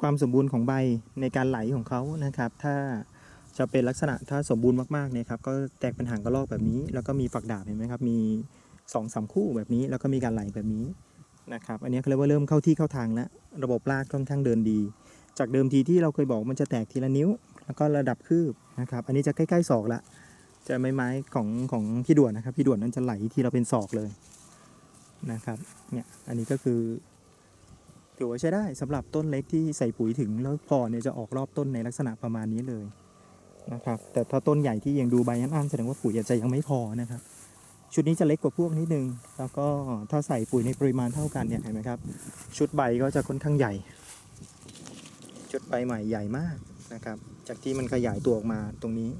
ความสมบูรณ์ของใบในการไหลของเขานะครับ ถ้าจะเป็นลักษณะถ้าสมบูรณ์มากๆเนี่ยครับก็แตกเป็นหางกระรอกแบบนี้ แล้วก็มีฝักดาบเห็นไหมครับมีสองสามคู่แบบนี้ แล้วก็มีการไหลแบบนี้นะครับอันนี้เขาเรียกว่าเริ่มเข้าที่เข้าทางแล้วระบบรากค่อนข้างเดินดี จากเดิมทีที่เราเคยบอกมันจะแตกทีละนิ้ว แล้วก็ระดับคืบนะครับ อันนี้จะใกล้ๆศอกละจะไม้ไม้ของของพี่ด่วนนะครับพี่ด่วนนั้นจะไหลทีเราเป็นศอกเลยนะครับเนี่ยอันนี้ก็คือ ถือว่าใช้ได้สำหรับต้นเล็กที่ใส่ปุ๋ยถึงแล้วพอเนี่ยจะออกรอบต้นในลักษณะประมาณนี้เลยนะครับแต่ถ้าต้นใหญ่ที่ยังดูใบอันๆแสดงว่าปุ๋ยอาจจะยังไม่พอนะครับ ชุดนี้จะเล็กกว่าพวกนิดนึง แล้วก็ถ้าใส่ปุ๋ยในปริมาณเท่ากันเนี่ยเห็นไหมครับ ชุดใบก็จะค่อนข้างใหญ่ ชุดใบใหม่ใหญ่มากนะครับ จากที่มันขยายตัวออกมาตรงนี้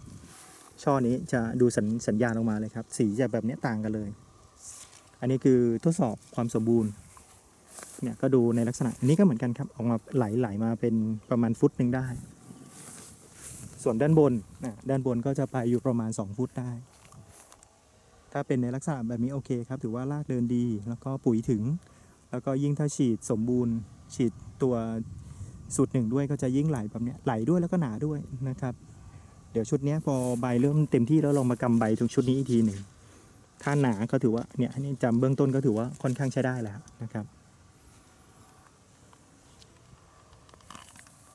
ช่อนี้จะดูสัญสญญาณออกมาเลยครับ สีจะแบบนี้ต่างกันเลย อันนี้คือทดสอบความสมบูรณ์ เนี่ยก็ดูในลักษณะอันนี้ก็เหมือนกันครับออกมาไหลไหลมาเป็นประมาณฟุตหนึ่งได้ ส่วนด้านบนนะด้านบนก็จะไปอยู่ประมาณ 2 ฟุตได้ ถ้าเป็นในลักษณะแบบนี้โอเคครับ ถือว่ารากเดินดี แล้วก็ปุ๋ยถึง แล้วก็ยิ่งถ้าฉีดสมบูรณ์ ฉีดตัวสูตรหนึ่งด้วยก็จะยิ่งไหลแบบเนี้ยไหลด้วยแล้วก็หนาด้วยนะครับ เดี๋ยวชุดนี้พอใบเริ่มเต็มที่แล้วลองมากำใบตรงชุดนี้อีกทีหนึ่งถ้าหนาก็ถือว่าเนี่ยนนี้จำเบื้องต้นก็ถือว่าค่อนข้างใช้ได้แล้วนะครับ